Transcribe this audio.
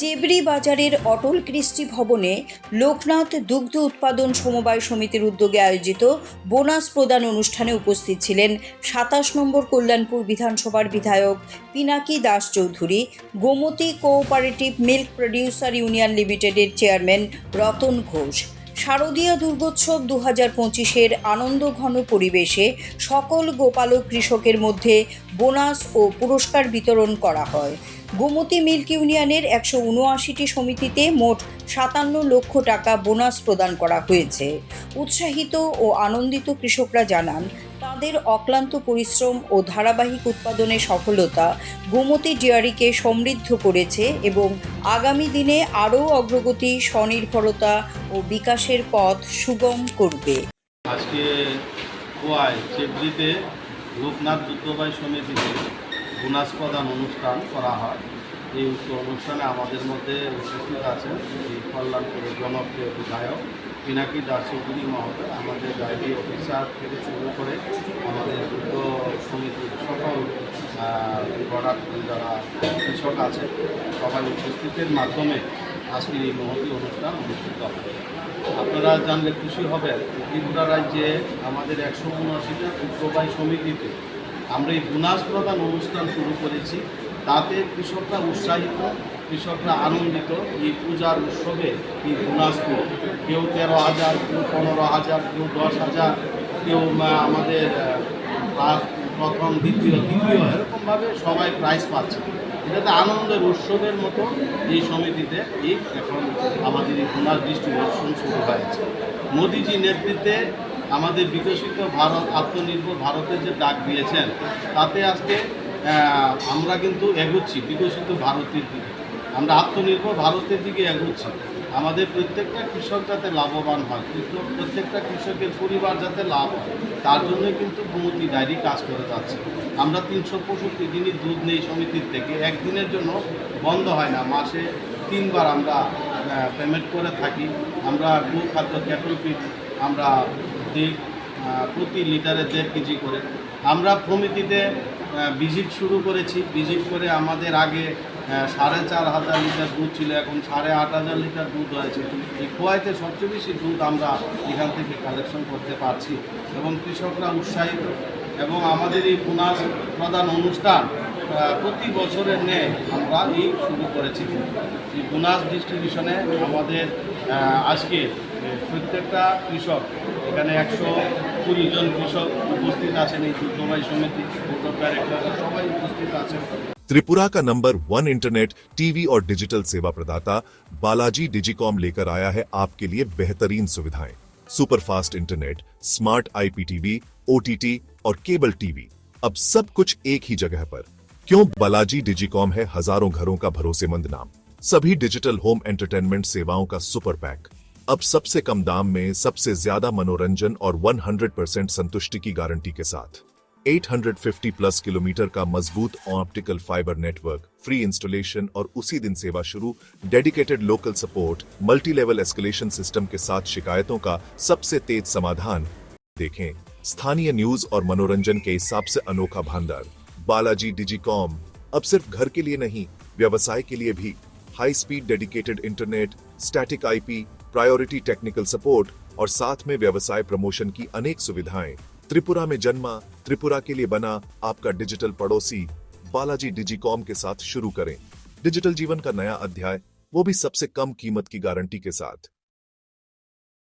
চেবড়ি বাজারের অটল কৃষ্টি ভবনে লোকনাথ দুগ্ধ উৎপাদন সমবায় সমিতির উদ্যোগে আয়োজিত বোনাস প্রদান অনুষ্ঠানে উপস্থিত ছিলেন সাতাশ নম্বর কল্যাণপুর বিধানসভার বিধায়ক Pinaki Das Chowdhury, Gomati cooperative milk producer union লিমিটেডের চেয়ারম্যান রতন ঘোষ। শারদীয় দুর্গোৎসব দু হাজার পঁচিশের আনন্দঘন পরিবেশে সকল গোপালক কৃষকের মধ্যে বোনাস ও পুরস্কার বিতরণ করা হয়। গোমতী মিল্ক ইউনিয়নের একশো উনআশিটি সমিতিতে মোট সাতান্ন লক্ষ টাকা বোনাস প্রদান করা হয়েছে। উৎসাহিত ও আনন্দিত কৃষকরা জানান তাদের অক্লান্ত পরিশ্রম ও ধারাবাহিক উৎপাদনের সফলতা গোমতী ডেয়ারিকে সমৃদ্ধ করেছে এবং আগামী দিনে আরও অগ্রগতি, স্বনির্ভরতা ও বিকাশের পথ সুগম করবে। আজকে গোয়ায় দুগ্ধবাই সমিতিতে বোনাস অনুষ্ঠান করা হয়। এই অনুষ্ঠানে আমাদের মধ্যে উপস্থিত আছেন এই কল্যাণপুরের জনপ্রিয় বিধায়ক পিনাকি দাস চৌধুরী মহোদয়, আমাদের ডায়েরি অফিসার থেকে শুরু করে আমাদের দুগ্ধ সমিতির সকল প্রোডাক্ট যারা কৃষক আছে, সবাই উপস্থিতের মাধ্যমে আজকের এই মহতি অনুষ্ঠান অনুষ্ঠিত হবে। আপনারা জানলে খুশি হবেন, ত্রিপুরা রাজ্যে আমাদের একশো উনআশিটা উগ্রবাহী সমিতিতে আমরা এই বোনাস প্রদান অনুষ্ঠান শুরু করেছি। তাতে কৃষকরা উৎসাহিত কৃষকরা আনন্দিত এই পূজার উৎসবে এই বোনাস পেয়ে কেউ তেরো হাজার, কেউ পনেরো হাজার, কেউ দশ হাজার, কেউ আমাদের প্রথম, দ্বিতীয়, তৃতীয়, এরকমভাবে সবাই প্রাইজ পাচ্ছে। এটাতে আনন্দের উৎসবের মতো এই সমিতিতে এই এখন আমাদের এই বোনাস ডিস্ট্রিবিউশন শুরু হয়েছে। মোদিজি নেতৃত্বে আমাদের বিকশিত ভারত, আত্মনির্ভর ভারতের যে ডাক দিয়েছেন, তাতে আজকে আমরা কিন্তু এগোচ্ছি বিকশিত ভারতের দিকে। আমরা আত্মনির্ভর ভারতের দিকে এগোচ্ছি। আমাদের প্রত্যেকটা কৃষক যাতে লাভবান হয় প্রত্যেকটা কৃষকের পরিবার যাতে লাভ হয়, তার জন্য কিন্তু গোমতী ডায়েরি কাজ করে যাচ্ছে। আমরা তিনশো পঁয়ষট্টি দিনই দুধ নেই সমিতির থেকে, একদিনের জন্য বন্ধ হয় না। মাসে তিনবার আমরা পেমেন্ট করে থাকি। আমরা গো খাদ্য ক্যাটল আমরা দিই প্রতি লিটারে দেড় কেজি করে। আমরা প্রমিতিতে ভিজিট শুরু করেছি। ভিজিট করে আমাদের আগে সাড়ে চার হাজার লিটার দুধ ছিল, এখন সাড়ে আট হাজার লিটার দুধ হয়েছে এই খোয়াইতে সবচেয়ে বেশি দুধ আমরা এখান থেকে কালেকশন করতে পারছি। এবং কৃষকরা উৎসাহিত। এবং আমাদের এই বোনাস প্রদান অনুষ্ঠান প্রতি বছরের ন্যায় আমরা এই শুরু করেছি। এই বোনাস ডিস্ট্রিবিউশনে আমাদের আজকে প্রত্যেকটা কৃষক, এখানে একশো কুড়ি জন কৃষক উপস্থিত আছেন এই দুর্গবাই সমিতি ডাইরেক্টর সবাই त्रिपुरा का नंबर वन इंटरनेट, टीवी और डिजिटल सेवा प्रदाता बालाजी डिजिकॉम लेकर आया है आपके लिए बेहतरीन सुविधाएँ। Super fast internet, smart IPTV, OTT और केबल टीवी। अब सब कुछ एक ही जगह पर। क्यों बालाजी डिजिकॉम है हज़ारों घरों का भरोसेमंद नाम। सभी डिजिटल होम एंटरटेनमेंट सेवाओं का सुपर पैक। अब सबसे कम दाम में सबसे ज़्यादा मनोरंजन और 100% संतुष्टि की गारंटी के साथ। 850 प्लस किलोमीटर का मज़बूत optical fibre network, free installation और उसी दिन सेवा शुरू, dedicated local support multi level escalation system के साथ शिकायतों का सबसे तेज समाधान। देखें, स्थानीय न्यूज़ और मनोरंजन के हिसाब से अनोखा भंडार। बालाजी डिजिकॉम, अब सिर्फ़ घर के लिए नहीं, व्यवसाय के लिए भी। High speed dedicated internet, static IP, priority technical support और साथ में व्यवसाय प्रमोशन की अनेक सुविधाएँ। त्रिपुरा में जन्मा, त्रिपुरा के लिए बना आपका डिजिटल पड़ोसी बालाजी डिजीकॉम के साथ शुरू करें। डिजिटल जीवन का नया अध्याय, वो भी सबसे कम कीमत की गारंटी के साथ।